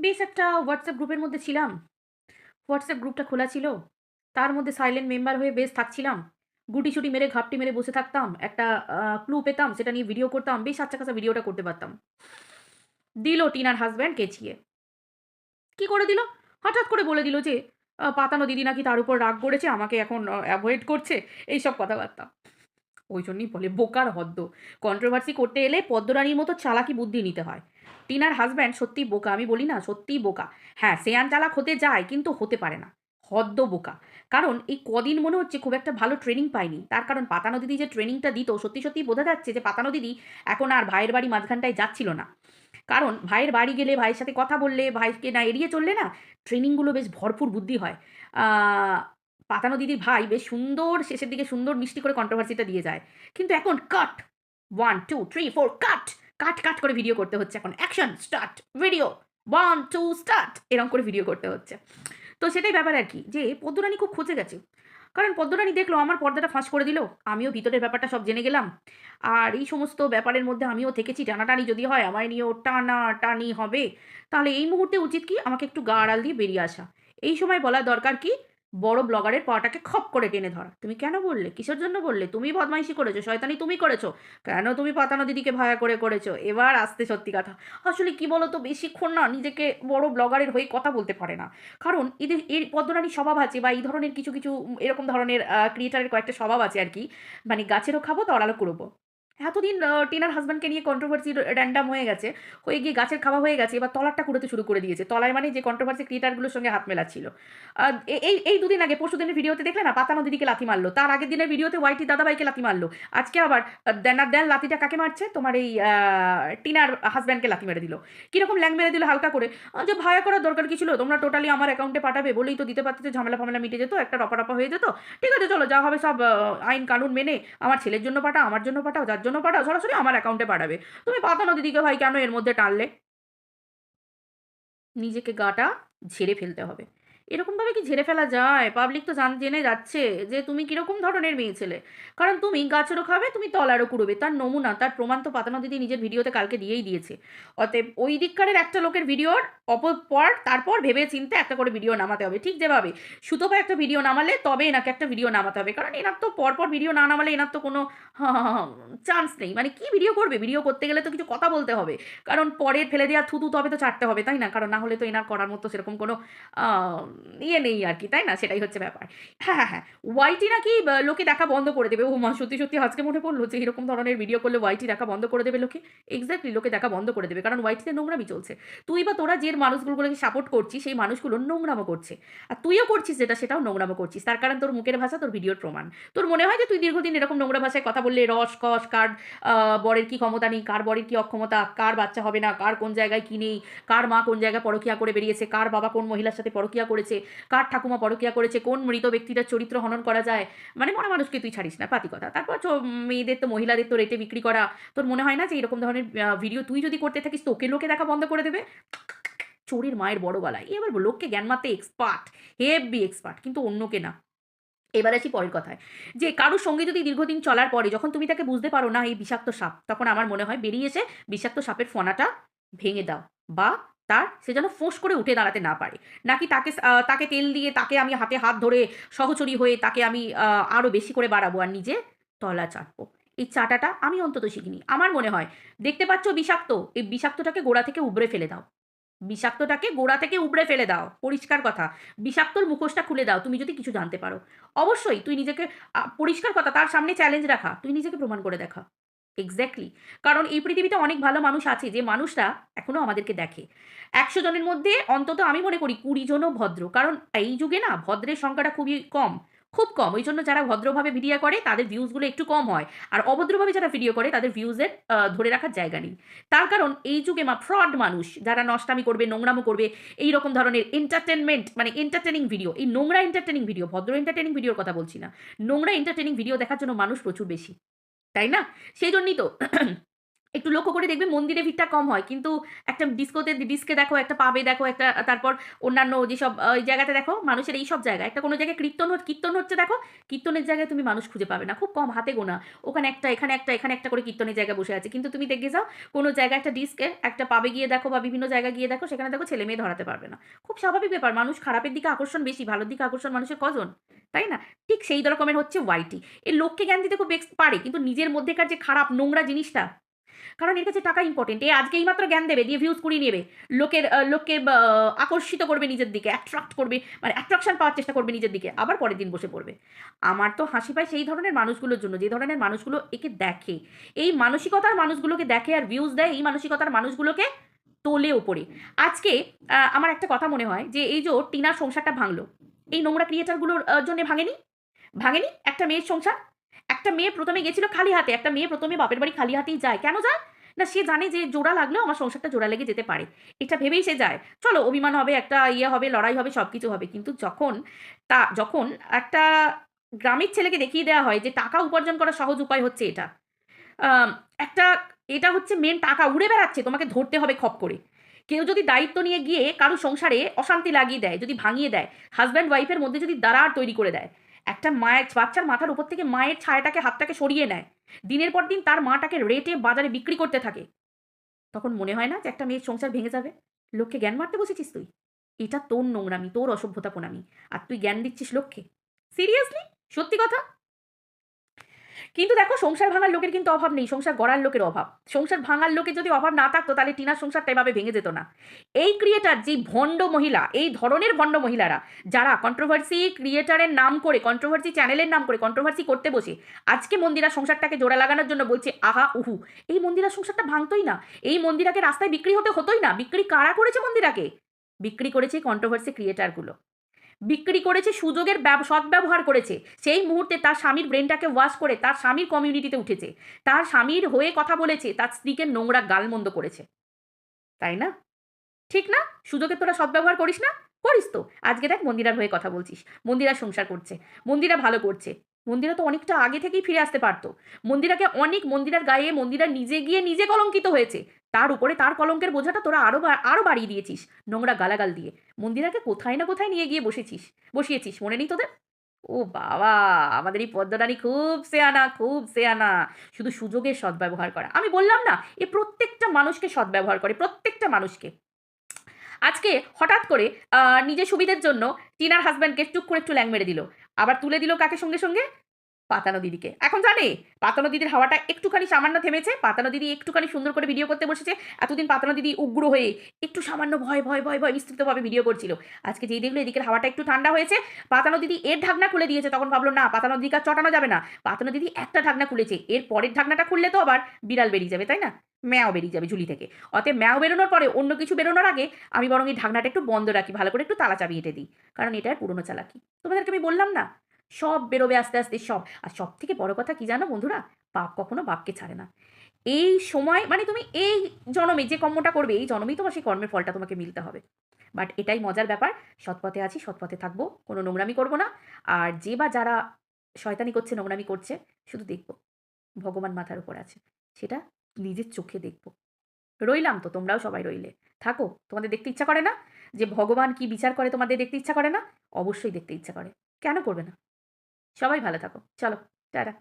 বেশ একটা হোয়াটসঅ্যাপ গ্রুপের মধ্যে ছিলাম। হোয়াটসঅ্যাপ গ্রুপটা খোলা ছিল। তার মধ্যে সাইলেন্ট মেম্বার হয়ে বেশ থাকছিলাম। গুটি ছুটি মেরে ঘাপটি মেরে বসে থাকতাম। একটা ক্লু পেতাম, সেটা নিয়ে ভিডিও করতাম। বেশ আচ্ছা-খাসা ভিডিওটা করতে পারতাম। দিল টিনার হাসব্যান্ড কেঁচিয়ে। কি করে দিল? হঠাৎ করে বলে দিল যে, পাতানো দিদি নাকি তার উপর রাগ করেছে, আমাকে এখন অ্যাভয়েড করছে, এইসব কথাবার্তা। ওই জন্যই বলে বোকার হদ্দ। কন্ট্রোভার্সি করতে এলে পদ্মরানীর মতো চালাকি বুদ্ধি নিতে হয়। টিনার হাজব্যান্ড সত্যি বোকা। আমি বলি না সত্যিই বোকা। হ্যাঁ, সেয়ান চালাক হতে যায় কিন্তু হতে পারে না। হদ্দ বোকা। কারণ এই কদিন মনে হচ্ছে খুব একটা ভালো ট্রেনিং পায়নি। তার কারণ পাতানো দিদি যে ট্রেনিংটা দিত সত্যি, সত্যিই বোঝা যাচ্ছে যে পাতানো দিদি এখন আর ভাইয়ের বাড়ি মাঝখানটায় যাচ্ছিল না। কারণ ভাইয়ের বাড়ি গেলে ভাইয়ের সাথে কথা বললে, ভাইকে না এড়িয়ে চললে না ট্রেনিংগুলো বেশ ভরপুর বুদ্ধি হয়। পাতানো দিদির ভাই বেশ সুন্দর শেষের দিকে সুন্দর মিষ্টি করে কন্ট্রোভার্সিটা দিয়ে যায়। কিন্তু এখন কাট 1, 2, 3, 4 কাট! কাট, কাট করে ভিডিও করতে হচ্ছে এখন। অ্যাকশন স্টার্ট ভিডিও 1, 2 স্টার্ট এরকম করে ভিডিও করতে হচ্ছে। তো সেটাই ব্যাপার আর কি যে পদ্মরানী খুব খচে গেছে। কারণ পদ্মরানী দেখল আমার পর্দাটা ফাঁস করে দিল। আমিও ভিতরের ব্যাপারটা সব জেনে গেলাম। আর এই সমস্ত ব্যাপারের মধ্যে আমিও থেকেছি টানাটানি যদি হয় আমায় নিয়েও টানাটানি হবে। তাহলে এই মুহূর্তে উচিত কি আমাকে একটু গা আড়াল দিয়ে বেরিয়ে আসা। এই সময় বলা দরকার কি বড় ব্লগারের পাটাকে খপ করে টেনে ধরা। তুমি কেন বললে? কিসের জন্য বললে? তুমি বদমাইশি করেছ, শয়তানি তুমি করেছ। কেন তুমি পাতানো দিদিকে ভায়া করে করেছ? এবার আসতে সত্যি কথা। আসলে কি বলো তো বেশিক্ষণ না নিজেকে বড় ব্লগারের হয়ে কথা বলতে পারে না। কারণ এদের এর পদ্মরানীর স্বভাব আছে বা এই ধরনের কিছু, কিছু এরকম ধরনের ক্রিয়েটারের কয়েকটা স্বভাব আছে আর কি মানে গাছেরও খাব তলারও কুড়োবো। এতদিন টিনার হাসব্যান্ডকে নিয়ে কন্ট্রোভার্সি র‍্যান্ডম হয়ে গেছে। হয়ে গিয়ে গাছের খাওয়া হয়ে গেছে। এবার তলারটা কুড়োতে শুরু করে দিয়েছে। তলায় মানে যে কন্ট্রোভার্সি ক্রিয়েটরগুলোর সঙ্গে হাত মেলাচ্ছিল। এই এই দুদিন আগে পরশু পরশুদিনের ভিডিওতে দেখলে না পাতানো দিদিকে লাথি মারল। তার আগের দিনের ভিডিওতে ওয়াইটি দাদাভাইকে লাথি মারলো আজকে আবার দেন আর দেন লাথিটা কাকে মারছে? তোমার এই টিনার হাসব্যান্ডকে লাথি মেরে দিল। কীরকম ল্যাং মেরে দিল হালকা করে। যে ভায়া করার দরকার কি ছিল? তোমরা টোটালি আমার অ্যাকাউন্টে পাঠাবে বলেই তো দিতে পারতে যে ঝামেলা-ফামেলা মিটে যেত। একটা রপা-টপা হয়ে যেত। ঠিক আছে চলো যা হবে সব আইন কানুন মেনে আমার ছেলের জন্য পাঠাও, আমার জন্য পাঠাও, যার জন্য পাঠাও, সরাসরি আমার অ্যাকাউন্টে পাঠাবে। তুমি পাতানো দিদিকে ভাই, কেন এর মধ্যে টানলে? নিজেকে গাটা ঝেড়ে ফেলতে হবে। এরকমভাবে কি ঝেড়ে ফেলা যায়? পাবলিক তো জান জেনে যাচ্ছে যে তুমি কীরকম ধরনের মেয়ে ছেলে। কারণ তুমি গাছেরও খাবে, তুমি তলারও কুড়োবে। তার নমুনা, তার প্রমাণ তো পাতানো দিদি নিজের ভিডিওতে কালকে দিয়েই দিয়েছে। অতএব ওই দিককারের একটা লোকের ভিডিওর অপর পর তারপর ভেবে চিন্তে একটা করে ভিডিও নামাতে হবে। ঠিক যেভাবে সুতপা একটা ভিডিও নামালে তবে এনাকে একটা ভিডিও নামাতে হবে। কারণ এনার তো পরপর ভিডিও না নামালে এনার তো কোনো চান্স নেই। মানে কি ভিডিও করবে? ভিডিও করতে গেলে তো কিছু কথা বলতে হবে। কারণ পরে ফেলে দেওয়া থুতু তবে তো চাটতে হবে, তাই না? কারণ না হলে তো এনার করার মতো সেরকম কোনো ইয়ে নেই আর কি তাই না? সেটাই হচ্ছে ব্যাপার। হ্যাঁ, হ্যাঁ, হ্যাঁ। ওয়াইটি নাকি লোকে দেখা বন্ধ করে দেবে। ও মা! সত্যি, সত্যি আজকে মনে পড়ল যে এরকম ধরনের ভিডিও করলে ওয়াইটি দেখা বন্ধ করে দেবে লোকে। এক্স্যাক্টলি লোকে দেখা বন্ধ করে দেবে। কারণ ওয়াইটিতে নোংরামি চলছে। তুই বা তোরা যে মানুষগুলোকে সাপোর্ট করছিস সেই মানুষগুলো নোংরামো করছে। আর তুইও করছিস যেটা সেটাও নোংরামো করছিস। তার কারণ তোর মুখের ভাষা তোর ভিডিওর প্রমাণ। তোর মনে হয় যে তুই দীর্ঘদিন এরকম নোংরা ভাষায় কথা বললে রস, কস, কার বরের কি ক্ষমতা নেই, কার বরের কি অক্ষমতা, কার বাচ্চা হবে না, কার কোন জায়গায় কি নেই, কার মা কোন জায়গায় পরকীয়া করে বেরিয়েছে, কার বাবা কোন মহিলার সাথে পরকীয়া করেছে, কার ঠাকুমা পরকীয়া করেছে, কোন মৃত ব্যক্তিটার চরিত্র হনন করা যায়। মানে মনে মানুষকে তুই ছাড়িস না, পাতি কথা। তারপর মেয়েদের তো মহিলাদের তো রেটে বিক্রি করা। তোর মনে হয় না যে এরকম ধরনের ভিডিও তুই যদি করতে থাকিস তোকে লোকে দেখা বন্ধ করে দেবে? চোরের মায়ের বড় গলা। এ আবার লোককে জ্ঞান মারতে এক্সপার্ট, হেব্বি এক্সপার্ট কিন্তু অন্যকে না। এবার আসি পরের কথায়। যে কারোর সঙ্গে যদি দীর্ঘদিন চলার পরে যখন তুমি তাকে বুঝতে পারো না এই বিষাক্ত সাপ, তখন আমার মনে হয় বেরিয়ে এসে বিষাক্ত সাপের ফোনাটা ভেঙে দাও বা তার সে যেন ফোঁস করে উঠে দাঁড়াতে না পারে। নাকি তাকে তাকে তেল দিয়ে তাকে আমি হাতে হাত ধরে সহচরী হয়ে তাকে আমি আরও বেশি করে বাড়াবো আর নিজে তলা চাটবো। এই চাটাটা আমি অন্তত শিখিনি। আমার মনে হয় দেখতে পাচ্ছ বিষাক্ত, এই বিষাক্তটাকে গোড়া থেকে উবড়ে ফেলে দাও। বিষাক্তটাকে গোড়া থেকে উবড়ে ফেলে দাও। পরিষ্কার কথা। বিষাক্তর মুখোশটা খুলে দাও তুমি যদি কিছু জানতে পারো। অবশ্যই তুই নিজেকে পরিষ্কার কথা তার সামনে চ্যালেঞ্জ রাখা। তুই নিজেকে প্রমাণ করে দেখা। এক্সাক্টলি। কারণ এই পৃথিবীতে অনেক ভালো মানুষ আছে যে মানুষরা এখনও আমাদেরকে দেখে। ১০০ জনের মধ্যে অন্তত আমি মনে করি ২০ জনও ভদ্র। কারণ এই যুগে না ভদ্রের সংখ্যাটা খুবই কম। খুব কম। ওই জন্য যারা ভদ্রভাবে ভিডিও করে তাদের ভিউজগুলো একটু কম হয়। আর অভদ্রভাবে যারা ভিডিও করে তাদের ভিউজের ধরে রাখার জায়গা নেই। তার কারণ এই যুগে মা ফ্রড মানুষ যারা নষ্টামি করবে, নোংরামো করবে, এই রকম ধরনের এন্টারটেনমেন্ট মানে এন্টারটেনিং ভিডিও, এই নোংরা এন্টারটেনিং ভিডিও, ভদ্র এন্টারটেনিং ভিডিওর কথা বলছি না। নোংরা এন্টারটেনিং ভিডিও দেখার জন্য মানুষ প্রচুর বেশি। তাই না? সেই জন্যই তো একটু লক্ষ্য করে দেখবে মন্দিরে ভিড়টা কম হয়। কিন্তু একটা ডিস্কোতে ডিস্কে দেখো, একটা পাবে দেখো, একটা, তারপর অন্যান্য যেসব ওই জায়গাতে দেখো, মানুষের এই সব জায়গা। একটা কোনো জায়গায় কীর্তন হচ্ছে কীর্তন হচ্ছে দেখো, কীর্তনের জায়গায় তুমি মানুষ খুঁজে পাবে না। খুব কম হাতে গোনা। ওখানে একটা, এখানে একটা এখানে একটা করে কীর্তনের জায়গায় বসে আছে। কিন্তু তুমি দেখে যাও, কোনো জায়গায় একটা ডিস্কে একটা পাবে গিয়ে দেখো বা বিভিন্ন জায়গায় গিয়ে দেখো, সেখানে দেখো ছেলে মেয়ে ধরাতে পারবে না। খুব স্বাভাবিক ব্যাপার। মানুষ খারাপের দিকে আকর্ষণ বেশি, ভালোর দিকে আকর্ষণ মানুষের কজন, তাই না? ঠিক সেই রকমের হচ্ছে ওয়াইটি এর লোককে জ্ঞান দিতে খুব পারে, কিন্তু নিজের মধ্যেকার যে খারাপ, নোংরা জিনিসটা কারণ এর কাছে টাকা ইম্পর্টেন্ট এ আজকে এইমাত্র জ্ঞান দেবে, দিয়ে ভিউজ কুড়িয়ে নেবে। লোকের লোককে আকর্ষিত করবে নিজের দিকে অ্যাট্রাক্ট করবে মানে অ্যাট্রাকশন পাওয়ার চেষ্টা করবে নিজের দিকে, আবার পরের দিন বসে পড়বে। আমার তো হাসি পায় সেই ধরনের মানুষগুলোর জন্য, যে ধরনের মানুষগুলো একে দেখে। এই মানসিকতার মানুষগুলোকে দেখে আর ভিউজ দেয়, এই মানসিকতার মানুষগুলোকে তোলে ওপরে আজকে আমার একটা কথা মনে হয় যে এই যে টিনার সংসারটা ভাঙলো, এই নোংরা ক্রিয়েটারগুলোর জন্য ভাঙেনি? ভাঙেনি? একটা মেয়ের সংসার? একটা মেয়ে প্রথমে গেছিল খালি হাতে, একটা মেয়ে প্রথমে বাপের বাড়ি খালি হাতেই যায়। কেন যায়? না, সে জানে যে জোড়া লাগলেও আমার সংসারটা জোড়া লেগে যেতে পারে। এটা ভেবেই সে যায়। চলো, অভিমান হবে, একটা ইয়ে হবে, লড়াই হবে সব কিছু হবে। কিন্তু যখন তা, যখন একটা গ্রামের ছেলেকে দেখিয়ে দেওয়া হয় যে টাকা উপার্জন করার সহজ উপায় হচ্ছে এটা একটা, এটা হচ্ছে মেন টাকা, উড়ে বেড়াচ্ছে, তোমাকে ধরতে হবে খপ করে। কেউ যদি দায়িত্ব নিয়ে গিয়ে কারও সংসারে অশান্তি লাগিয়ে দেয়, যদি ভাঙিয়ে দেয় হাজব্যান্ড ওয়াইফের মধ্যে যদি দাঁড়ার তৈরি করে দেয় একটা মায়ের বাচ্চার মাথার উপর থেকে মায়ের ছায়াটাকে, হাতটাকে সরিয়ে নেয়। দিনের পর দিন তার মাটাকে রেটে বাজারে বিক্রি করতে থাকে। তখন মনে হয় না যে একটা মেয়ের সংসার ভেঙে যাবে? লোককে জ্ঞান মারতে বসেছিস তুই? এটা তোর নোংরামি, তোর অসভ্যতা পোনামি আর তুই জ্ঞান দিচ্ছিস লোককে? সিরিয়াসলি সত্যি কথা? কিন্তু দেখো সংসার ভাঙার লোকের কিন্তু অভাব নেই, সংসার গড়ার লোকের অভাব। সংসার ভাঙার লোকের যদি অভাব না থাকতো, তাহলে টিনার সংসারটা এভাবে ভেঙে যেত না। এই ক্রিয়েটার যে ভণ্ড মহিলা, এই ধরনের ভণ্ড মহিলারা, যারা কন্ট্রোভার্সি ক্রিয়েটারের নাম করে কন্ট্রোভার্সি চ্যানেলের নাম করে কন্ট্রোভার্সি করতে বসে, আজকে মন্দিরা সংসারটাকে জোড়া লাগানোর জন্য বলছে, আহা, উহু, এই মন্দিরা সংসারটা ভাঙতোই না। এই মন্দিরাকে রাস্তায় বিক্রি হতে হতোই না। বিক্রি কারা করেছে মন্দিরাকে? বিক্রি করেছে কন্ট্রোভার্সি ক্রিয়েটারগুলো বিক্রি করেছে, সুযোগের ব্যব- সদ্ব্যবহার করেছে। সেই মুহূর্তে তার স্বামীর ব্রেনটাকে ওয়াশ করে তার স্বামীর কমিউনিটিতে উঠেছে। তার স্বামীর হয়ে কথা বলেছে, তার স্ত্রীকে নোংরা গালমন্দ করেছে। তাই না? ঠিক না? সুযোগের তোরা সদ্ব্যবহার করিস না? করিস তো। আজকে দেখ মন্দিরার হয়ে কথা বলছিস। মন্দিরা সংসার করছে। মন্দিরা ভালো করছে। মন্দিরা তো অনেকটা আগে থেকেই ফিরে আসতে পারতো। মন্দিরাকে অনেক মন্দিরার গায়ে মন্দিরা নিজে গিয়ে নিজে কলঙ্কিত হয়েছে। তার উপরে তার কলঙ্কের বোঝাটা তোরা আরও আরও বাড়িয়ে দিয়েছিস, নোংরা গালাগাল দিয়ে। মন্দিরাকে কোথায় না কোথায় নিয়ে গিয়ে বসেছিস? বসিয়েছিস, মনে নেই তোদের? ও বাবা, আমাদের এই পদ্মরানী খুব সেয়ানা খুব সেয়ানা। শুধু সুযোগের সদ্ব্যবহার করা। আমি বললাম না, এ প্রত্যেকটা মানুষকে সদ্ব্যবহার করে, প্রত্যেকটা মানুষকে। আজকে হঠাৎ করে নিজের সুবিধের জন্য টিনার হাজব্যান্ডকে টুক করে একটু ল্যাং মেরে দিল। আবার তুলে দিল কাকে সঙ্গে সঙ্গে? পাতানো দিদিকে। এখন জানে, পাতানো দিদির হাওয়াটা একটুখানি সামান্য থেমেছে, পাতানো দিদি একটুখানি সুন্দর করে ভিডিও করতে বসেছে, এতদিন পাতানো দিদি উগ্র হয়ে একটু সামান্য ভয় ভয় ভয় ভয় বিস্তৃতভাবে ভিডিও করছিল। আজকে যেই দেখল এদিকের হাওয়াটা একটু ঠান্ডা হয়েছে, পাতানো দিদি এর ঢাকনা খুলে দিয়েছে, তখন ভাবলো, না, পাতানো দিদিকে চটানো যাবে না। পাতানো দিদি একটা ঢাকনা খুলেছে, এর পরের ঢাকনাটা খুললে তো আবার বিড়াল বেরিয়ে যাবে, তাই না? ম্যাও বেরিয়ে যাবে ঝুলি থেকে। অতএব ম্যাও বেরোনোর পরে অন্য কিছু বেরোনোর আগে আমি বরং এই ঢাকনাটা একটু বন্ধ রাখি, ভালো করে একটু তালা চাবি এঁটে দিই, কারণ এটার পুরনো চালাকি। তোমাদেরকে আমি বললাম না সব বেরোবে আস্তে আস্তে, সব। আর সব থেকে বড় কথা কি জানো বন্ধুরা? পাপ কখনো বাপকে ছাড়ে না। এই সময় মানে তুমি এই জন্মে যে কর্মটা করবে, এই জন্মেই তোমার সেই কর্মের ফলটা তোমাকে মিলতে হবে। বাট এটাই মজার ব্যাপার, সৎপথে আছি, সৎপথে থাকব, কোনো নোংরামি করব না। আর যে বা যারা শয়তানি করছে, নোংরামি করছে, শুধু দেখব, ভগবান মাথার উপর আছে। সেটা নিজের চোখে দেখব। রইলাম তো, তোমরাও সবাই রইলে। থাকো, তোমাদের দেখতে ইচ্ছা করে না? যে ভগবান কি বিচার করে তোমাদের দেখতে ইচ্ছা করে না? অবশ্যই দেখতে ইচ্ছা করে। কেন করবে না? সবাই ভালো থাকো। চলো টাটা।